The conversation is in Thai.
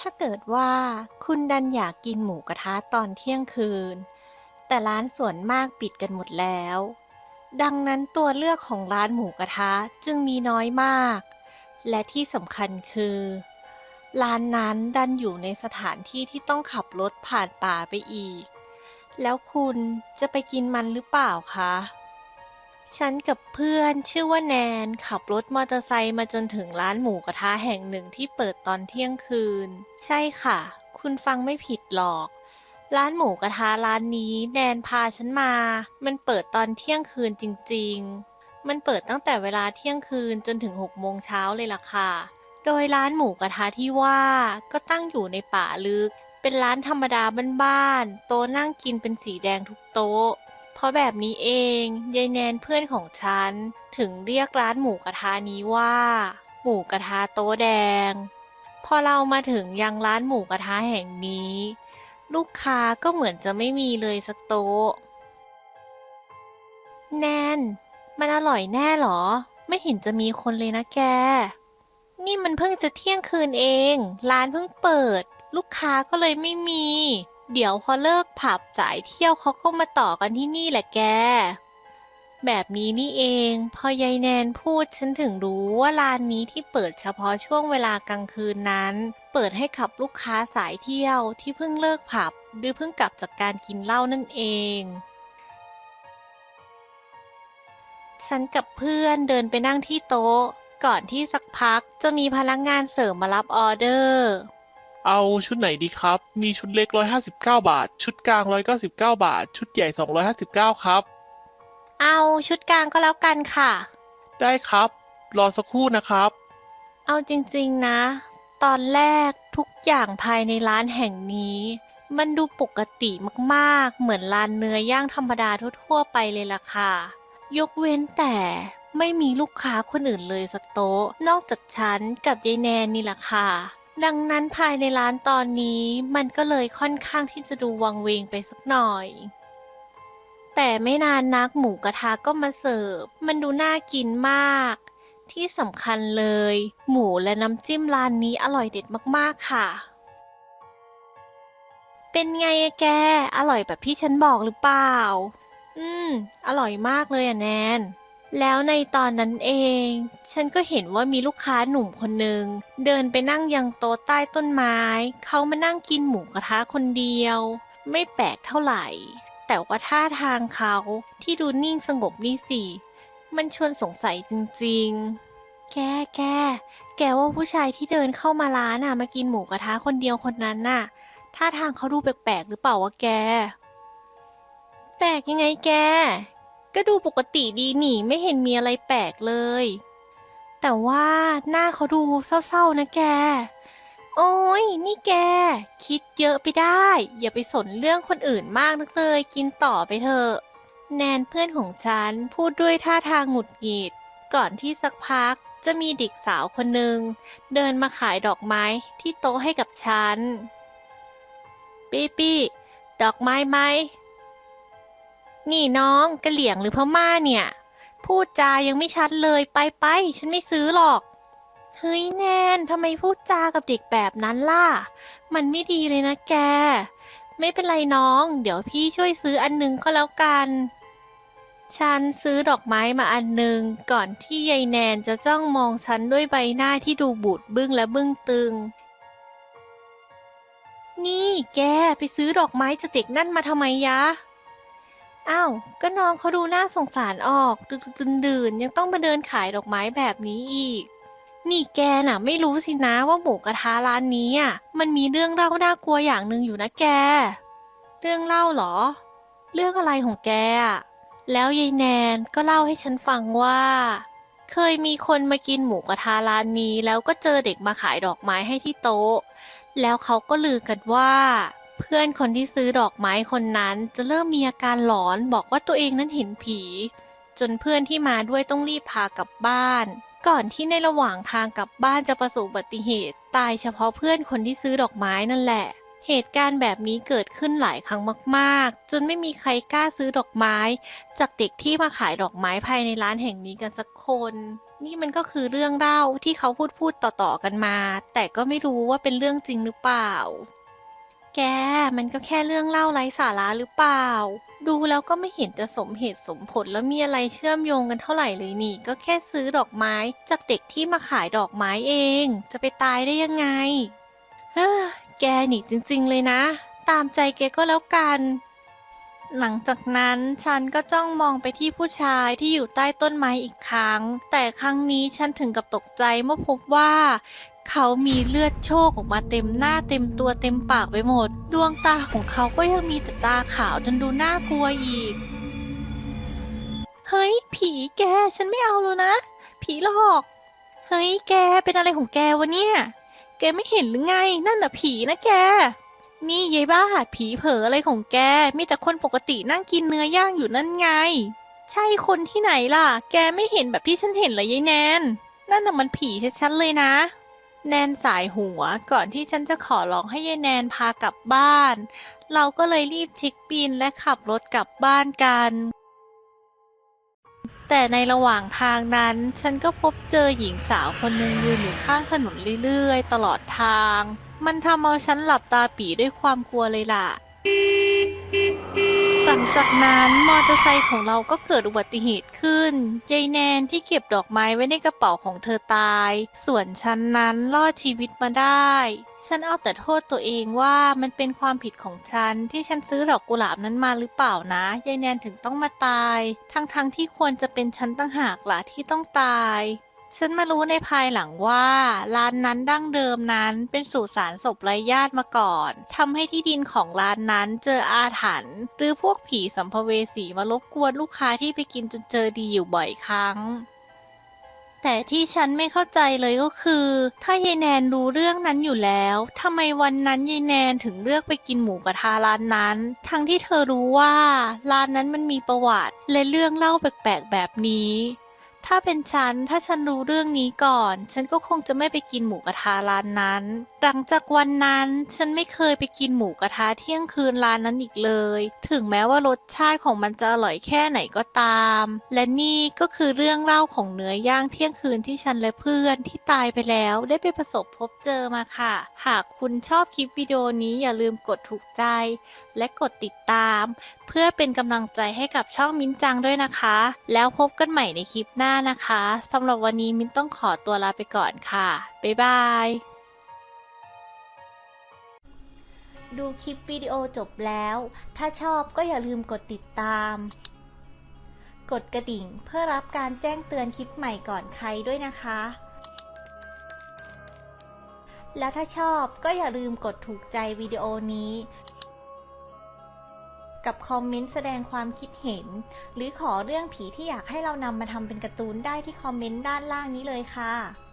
ถ้าเกิดว่าคุณดันอยากกินหมูกระทะตอนเที่ยงคืน แต่ร้านส่วนมากปิดกันหมดแล้ว ดังนั้นตัวเลือกของร้านหมูกระทะจึงมีน้อยมาก และที่สำคัญคือ ร้านนั้นดันอยู่ในสถานที่ที่ต้องขับรถผ่านป่าไปอีก แล้วคุณจะไปกินมันหรือเปล่าคะ ฉันกับเพื่อนชื่อว่าแนน ขับรถมอเตอร์ไซค์มาจนถึงร้านหมูกระทะแห่งหนึ่งที่เปิดตอนเที่ยงคืน ใช่ค่ะ คุณฟังไม่ผิดหรอก ร้านหมูกระทะร้านนี้แนนพาฉันมา มันเปิดตอนเที่ยงคืนจริง ๆ มันเปิดตั้งแต่เวลาเที่ยงคืนจนถึง6โมงเช้าเลยล่ะค่ะ โดยร้านหมูกระทะที่ว่าก็ตั้งอยู่ในป่าลึก เป็นร้านธรรมดาบ้านๆโต๊ะนั่งกินเป็นสีแดงทุกโต๊ะ ราะแบบนี้เองยายแนนเพื่อนของฉัน ถึงเรียกร้านหมูกระทะนี้ว่า หมูกระทะโต๊ะแดง พอเรามาถึงยังร้านหมูกระทะแห่งนี้ ลูกค้าก็เหมือนจะไม่มีเลยสักโต๊ะ แนน มันอร่อยแน่หรอ ไม่เห็นจะมีคนเลยนะแก นี่มันเพิ่งจะเที่ยงคืนเอง ร้านเพิ่งเปิด ลูกค้าก็เลยไม่มี เดี๋ยวพอเลิกผับจ่ายเที่ยวเขาก็มาต่อกันที่นี่แหละแก แบบนี้นี่เอง พอยายแนนพูดฉันถึงรู้ว่าร้านนี้ที่เปิดเฉพาะช่วงเวลากลางคืนนั้น เปิดให้ขับลูกค้าสายเที่ยวที่เพิ่งเลิกผับ หรือเพิ่งกลับจากการกินเหล้านั่นเอง ฉันกับเพื่อนเดินไปนั่งที่โต๊ะ ก่อนที่สักพักจะมีพนักงานเสิร์ฟมารับออเดอร์ เอาชุดไหนดีครับ มีชุดเล็ก 159 บาท ชุดกลาง 199 บาท ชุดใหญ่ 259 ครับ เอาชุดกลางก็แล้วกันค่ะ ได้ครับ รอสักครู่นะครับ เอาจริงๆนะ ตอนแรกทุกอย่างภายในร้านแห่งนี้ มันดูปกติมากๆ เหมือนร้านเนื้อย่างธรรมดาทั่วๆไปเลยล่ะค่ะ ยกเว้นแต่ไม่มีลูกค้าคนอื่นเลยสักโต๊ะ นอกจากฉันกับยายแนนนี่ล่ะค่ะ ดังนั้นภายในร้านตอนนี้มันก็เลยค่อนข้างที่จะดูวังเวงไปสักหน่อย แต่ไม่นานนักหมูกระทะก็มาเสิร์ฟ มันดูน่ากินมาก ที่สำคัญเลย หมูและน้ำจิ้มร้านนี้อร่อยเด็ดมากๆค่ะ เป็นไงอะแก อร่อยแบบที่ฉันบอกหรือเปล่า อืม อร่อยมากเลยอะแนน แล้วในตอนนั้นเอง ฉันก็เห็นว่ามีลูกค้าหนุ่มคนหนึ่งเดินไปนั่งยังโต๊ะใต้ต้นไม้ เขามานั่งกินหมูกระทะคนเดียว ไม่แปลกเท่าไหร่ แต่ว่าท่าทางเขาที่ดูนิ่งสงบนี่สิ มันชวนสงสัยจริงๆ แกแก แกว่าผู้ชายที่เดินเข้ามาร้านน่ะมากินหมูกระทะคนเดียวคนนั้นน่ะ ท่าทางเขาดูแปลกๆหรือเปล่าวะแก แปลกยังไงแก ก็ดูปกติดีนี่ไม่เห็นมีอะไรแปลกเลย แต่ว่าหน้าเขาดูเศร้าๆนะแก โอ้ยนี่แก คิดเยอะไปได้ อย่าไปสนเรื่องคนอื่นมากนักเลย กินต่อไปเถอะ แนนเพื่อนของฉันพูดด้วยท่าทางหงุดหงิด ก่อนที่สักพักจะมีเด็กสาวคนหนึ่งเดินมาขายดอกไม้ที่โต๊ะให้กับฉันปี้ปี้ดอกไม้ไหม นี่น้องกะเหลี่ยงหรือพม่าเนี่ย พูดจายังไม่ชัดเลยไปไปฉันไม่ซื้อหรอก เฮ้ยแนนทำไมพูดจากับเด็กแบบนั้นล่ะ มันไม่ดีเลยนะแก ไม่เป็นไรน้อง เดี๋ยวพี่ช่วยซื้ออันหนึงก็แล้วกัน ฉันซื้อดอกไม้มาอันหนึ่งก่อนที่ยายแนนจะจ้องมองฉันด้วยใบหน้าที่ดูบูดบึ้งและบึ้งตึง นี่แกไปซื้อดอกไม้จากเด็กนั่นมาทำไมยะ อ้าว ก็น้องเขาดูน่าสงสารออกดึกดื่นๆยังต้องมาเดินขายดอกไม้แบบนี้อีก นี่แกน่ะ ไม่รู้สินะว่าหมูกระทะร้านนี้อะมันมีเรื่องเล่าน่ากลัวอย่างหนึ่งอยู่นะแก เรื่องเล่าเหรอ เรื่องอะไรของแกอะแล้วยายแนนก็เล่าให้ฉันฟังว่า เคยมีคนมากินหมูกระทะร้านนี้ แล้วก็เจอเด็กมาขายดอกไม้ให้ที่โต๊ะ แล้วเขาก็ลือกันว่า เพื่อนคนที่ซื้อดอกไม้คนนั้นจะเริ่มมีอาการหลอนบอกว่าตัวเองนั้นเห็นผี จนเพื่อนที่มาด้วยต้องรีบพากลับบ้าน ก่อนที่ในระหว่างทางกลับบ้านจะประสบอุบัติเหตุ ตายเฉพาะเพื่อนคนที่ซื้อดอกไม้นั่นแหละ เหตุการณ์แบบนี้เกิดขึ้นหลายครั้งมากๆ จนไม่มีใครกล้าซื้อดอกไม้ จากเด็กที่มาขายดอกไม้ภายในร้านแห่งนี้กันสักคนนี่มันก็คือเรื่องเล่าที่เขาพูดพูดต่อๆกันมา แต่ก็ไม่รู้ว่าเป็นเรื่องจริงหรือเปล่า แกมันก็แค่เรื่องเล่าไร้สาระหรือเปล่า ดูแล้วก็ไม่เห็นจะสมเหตุสมผลแล้วมีอะไรเชื่อมโยงกันเท่าไหร่เลยนี่ ก็แค่ซื้อดอกไม้จากเด็กที่มาขายดอกไม้เอง จะไปตายได้ยังไงเฮ้อแกหนีจริง ๆ เลยนะ ตามใจแกก็แล้วกัน หลังจากนั้นฉันก็จ้องมองไปที่ผู้ชายที่อยู่ใต้ต้นไม้อีกครั้ง แต่ครั้งนี้ฉันถึงกับตกใจเมื่อพบว่า เขามีเลือดโชกออกมาเต็มหน้าเต็มตัวเต็มปากไปหมด ดวงตาของเขาก็ยังมีแต่ตาขาวจนดูน่ากลัวอีก เฮ้ย ผีแกฉันไม่เอาแล้วนะ ผีหลอก เฮ้ยแกเป็นอะไรของแกวะเนี่ย แกไม่เห็นหรือไง นั่นน่ะผีนะแก นี่ยายบ้าผีเผลออะไรของแก มีแต่คนปกตินั่งกินเนื้อย่างอยู่นั่นไง ใช่คนที่ไหนล่ะ แกไม่เห็นแบบที่ฉันเห็นเลยยายแนน นั่นน่ะมันผีชัดๆเลยนะ แนนสายหัวก่อนที่ฉันจะขอร้องให้ยายแนนพากลับบ้าน เราก็เลยรีบช็คบินและขับรถกลับบ้านกัน แต่ในระหว่างทางนั้น ฉันก็พบเจอหญิงสาวคนหนึ่งยืนอยู่ข้างถนนเรื่อยๆ ตลอดทาง มันทำเอาฉันหลับตาปีด้วยความกลัวเลยล่ะ หลังจากนั้นมอเตอร์ไซค์ของเราก็เกิดอุบัติเหตุขึ้น ยายแนนที่เก็บดอกไม้ไว้ในกระเป๋าของเธอตาย ส่วนฉันนั้นรอดชีวิตมาได้ ฉันเอาแต่โทษตัวเองว่ามันเป็นความผิดของฉัน ที่ฉันซื้อดอกกุหลาบนั้นมาหรือเปล่านะ ยายแนนถึงต้องมาตาย ทั้งๆทที่ควรจะเป็นฉันตั้งหากล่ะที่ต้องตาย ฉันมารู้ในภายหลังว่า ร้านนั้นดั้งเดิมนั้นเป็นสุสานศพไร้ญาติมาก่อนทำให้ที่ดินของร้านนั้นเจออาถรรพ์หรือพวกผีสัมภเวสีมารบกวนลูกค้าที่ไปกินจนเจอดีอยู่บ่อยครั้ง แต่ที่ฉันไม่เข้าใจเลยก็คือ ถ้ายายแนนรู้เรื่องนั้นอยู่แล้วทำไมวันนั้นยายแนนถึงเลือกไปกินหมูกระทะร้านนั้น ทั้งที่เธอรู้ว่าร้านนั้นมันมีประวัติ และเรื่องเล่าแปลกๆแบบนี้ ถ้าเป็นฉัน ถ้าฉันรู้เรื่องนี้ก่อน ฉันก็คงจะไม่ไปกินหมูกระทะร้านนั้น หลังจากวันนั้น ฉันไม่เคยไปกินหมูกระทะเที่ยงคืนร้านนั้นอีกเลย ถึงแม้ว่ารสชาติของมันจะอร่อยแค่ไหนก็ตาม และนี่ก็คือเรื่องเล่าของเนื้อย่างเที่ยงคืนที่ฉันและเพื่อนที่ตายไปแล้วได้ไปประสบพบเจอมาค่ะ หากคุณชอบคลิปวิดีโอนี้อย่าลืมกดถูกใจ และกดติดตาม เพื่อเป็นกำลังใจให้กับช่องมิ้นจังด้วยนะคะ แล้วพบกันใหม่ในคลิปหน้านะคะสำหรับวันนี้มินต้องขอตัวลาไปก่อนค่ะ บ๊ายบาย ดูคลิปวิดีโอจบแล้ว ถ้าชอบก็อย่าลืมกดติดตาม กดกระดิ่งเพื่อรับการแจ้งเตือนคลิปใหม่ก่อนใครด้วยนะคะ แล้วถ้าชอบก็อย่าลืมกดถูกใจวิดีโอนี้ กับคอมเมนต์แสดงความคิดเห็น หรือขอเรื่องผีที่อยากให้เรานำมาทำเป็นการ์ตูนได้ที่คอมเมนต์ด้านล่างนี้เลยค่ะ